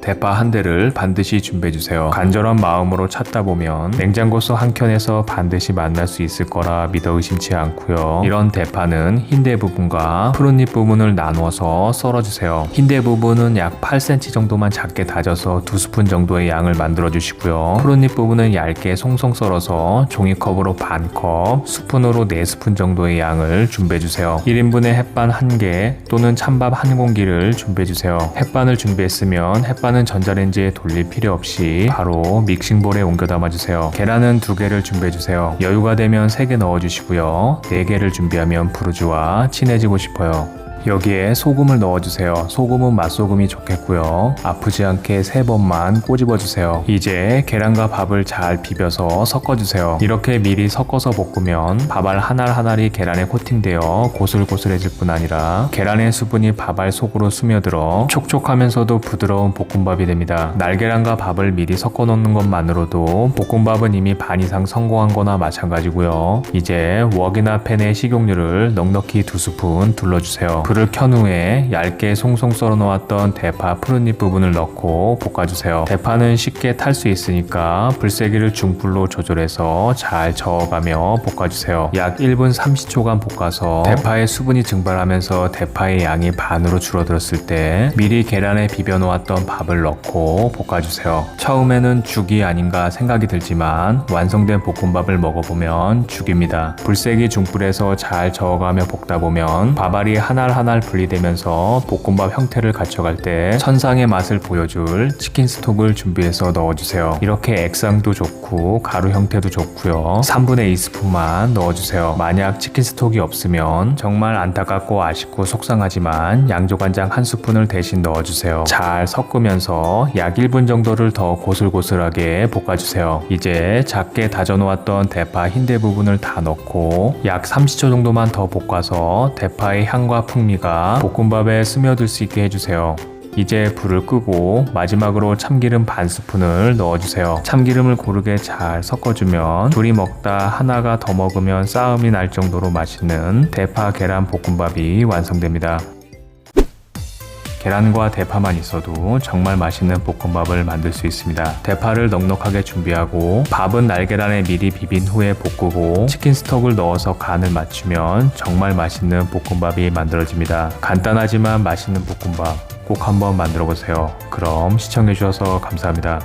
대파 한 대를 반드시 준비해 주세요. 간절한 마음으로 찾다 보면 냉장고서 한 켠에서 반드시 만날 수 있을 거라 믿어 의심치 않고요. 이런 대파는 흰대 부분과 푸른잎 부분을 나누어서 썰어 주세요. 흰대 부분은 약 8cm 정도만 작게 다져서 두 스푼 정도의 양을 만들어 주시고요. 푸른잎 부분은 얇게 송송 썰어서 종이컵으로 반컵, 스푼으로 4스푼 정도의 양을 준비해 주세요. 1인분에 햇반 1개 또는 찬밥 1공기를 준비해 주세요. 햇반을 준비했으면 햇반 은 전자레인지에 돌릴 필요 없이 바로 믹싱볼에 옮겨 담아 주세요. 계란은 2개를 준비해 주세요. 여유가 되면 3개 넣어 주시고요. 4개를 준비하면 부르주와 친해지고 싶어요. 여기에 소금을 넣어주세요. 소금은 맛소금이 좋겠고요. 아프지 않게 세 번만 꼬집어주세요. 이제 계란과 밥을 잘 비벼서 섞어주세요. 이렇게 미리 섞어서 볶으면 밥알 하나 하나리 계란에 코팅되어 고슬고슬해질 뿐 아니라 계란의 수분이 밥알 속으로 스며들어 촉촉하면서도 부드러운 볶음밥이 됩니다. 날계란과 밥을 미리 섞어 놓는 것만으로도 볶음밥은 이미 반 이상 성공한 거나 마찬가지고요. 이제 웍이나 팬에 식용유를 넉넉히 두 스푼 둘러주세요. 불을 켠 후에 얇게 송송 썰어 놓았던 대파 푸른잎 부분을 넣고 볶아주세요. 대파는 쉽게 탈 수 있으니까 불세기를 중불로 조절해서 잘 저어가며 볶아주세요. 약 1분 30초간 볶아서 대파의 수분이 증발하면서 대파의 양이 반으로 줄어들었을 때 미리 계란에 비벼 놓았던 밥을 넣고 볶아주세요. 처음에는 죽이 아닌가 생각이 들지만 완성된 볶음밥을 먹어보면 죽입니다. 불세기 중불에서 잘 저어가며 볶다 보면 밥알이 하나하나 분리되면서 볶음밥 형태를 갖춰갈 때 천상의 맛을 보여줄 치킨 스톡을 준비해서 넣어주세요. 이렇게 액상도 좋고 가루 형태도 좋고요. 3분의 2스푼만 넣어주세요. 만약 치킨 스톡이 없으면 정말 안타깝고 아쉽고 속상하지만 양조간장 한 스푼을 대신 넣어주세요. 잘 섞으면서 약 1분 정도를 더 고슬고슬하게 볶아주세요. 이제 작게 다져놓았던 대파 흰대 부분을 다 넣고 약 30초 정도만 더 볶아서 대파의 향과 풍미가 볶음밥에 스며들 수 있게 해주세요. 이제 불을 끄고 마지막으로 참기름 반 스푼을 넣어주세요. 참기름을 고르게 잘 섞어주면 둘이 먹다 하나가 더 먹으면 싸움이 날 정도로 맛있는 대파 계란 볶음밥이 완성됩니다. 계란과 대파만 있어도 정말 맛있는 볶음밥을 만들 수 있습니다. 대파를 넉넉하게 준비하고 밥은 날계란에 미리 비빈 후에 볶고 치킨 스톡을 넣어서 간을 맞추면 정말 맛있는 볶음밥이 만들어집니다. 간단하지만 맛있는 볶음밥 꼭 한번 만들어 보세요. 그럼 시청해 주셔서 감사합니다.